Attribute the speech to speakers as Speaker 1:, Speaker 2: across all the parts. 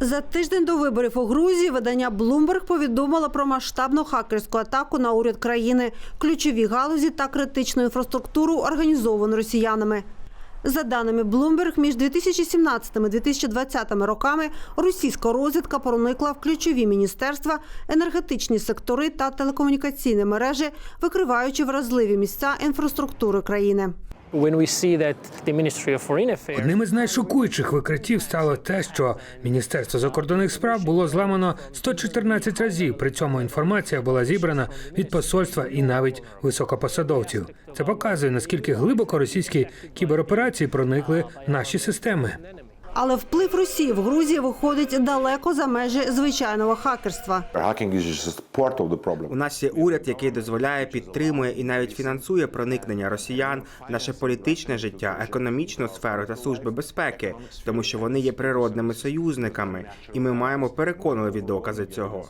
Speaker 1: За тиждень до виборів у Грузії видання Bloomberg повідомило про масштабну хакерську атаку на уряд країни, ключові галузі та критичну інфраструктуру, організовану росіянами. За даними Bloomberg, між 2017 і 2020 роками російська розвідка проникла в ключові міністерства, енергетичні сектори та телекомунікаційні мережі, викриваючи вразливі місця інфраструктури країни.
Speaker 2: Одним із найшокуючих викриттів стало те, що Міністерство закордонних справ було зламано 114 разів. При цьому інформація була зібрана від посольства і навіть високопосадовців. Це показує наскільки глибоко російські кібероперації проникли в наші системи.
Speaker 1: Але вплив Росії в Грузії виходить далеко за межі звичайного хакерства.
Speaker 3: У нас є уряд, який дозволяє, підтримує і навіть фінансує проникнення росіян в наше політичне життя, економічну сферу та служби безпеки, тому що вони є природними союзниками, і ми маємо переконливі докази цього.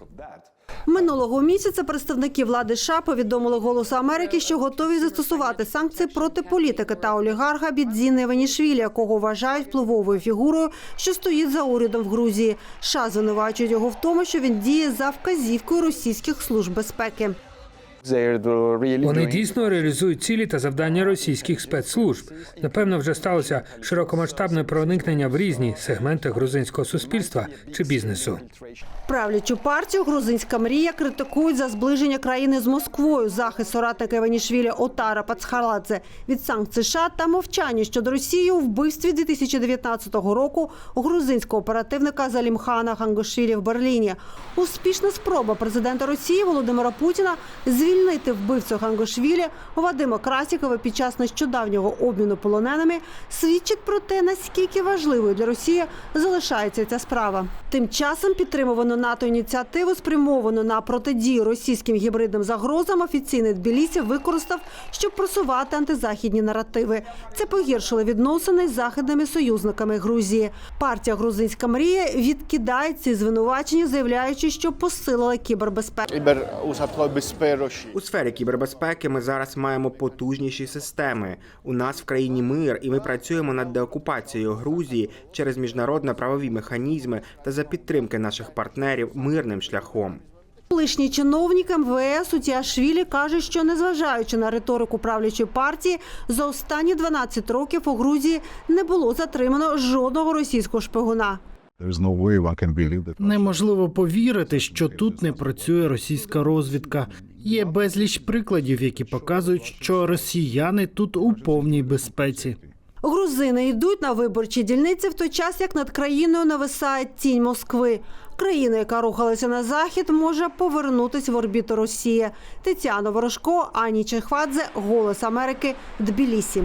Speaker 1: Минулого місяця представники влади США повідомили Голосу Америки, що готові застосувати санкції проти політики та олігарха Бідзіни Венішвілі, якого вважають впливовою фігурою, що стоїть за урядом в Грузії. США звинувачують його в тому, що він діє за вказівкою російських служб безпеки.
Speaker 2: Вони дійсно реалізують цілі та завдання російських спецслужб. Напевно, вже сталося широкомасштабне проникнення в різні сегменти грузинського суспільства чи бізнесу.
Speaker 1: Правлячу партію Грузинська мрія критикують за зближення країни з Москвою, захист соратника Іванішвілі Отара Пацхаладзе від санкцій США та мовчання щодо Росії у вбивстві 2019 року грузинського оперативника Залімхана Хангошвілі в Берліні. Успішна спроба президента Росії Володимира Путіна звільнити вбивцю Хангошвілі Вадима Красікова під час нещодавнього обміну полоненими свідчить про те, наскільки важливою для Росії залишається ця справа. Тим часом підтримувану НАТО ініціативу, спрямовану на протидію російським гібридним загрозам, офіційний Тбілісі використав, щоб просувати антизахідні наративи. Це погіршило відносини з західними союзниками Грузії. Партія Грузинська мрія відкидає ці звинувачення, заявляючи, що посилила кібербезпеку.
Speaker 3: У сфері кібербезпеки ми зараз маємо потужніші системи. У нас в країні мир, і ми працюємо над деокупацією Грузії через міжнародно-правові механізми та за підтримки наших партнерів мирним шляхом.
Speaker 1: Колишній чиновник МВС Утіашвілі каже, що незважаючи на риторику правлячої партії, за останні 12 років у Грузії не було затримано жодного російського шпигуна.
Speaker 4: Неможливо повірити, що тут не працює російська розвідка. Є безліч прикладів, які показують, що росіяни тут у повній безпеці.
Speaker 1: Грузини йдуть на виборчі дільниці в той час, як над країною нависає тінь Москви. Країна, яка рухалася на захід, може повернутися в орбіту Росії. Тетяна Ворожко, Ані Чехвадзе, Голос Америки, Тбілісі.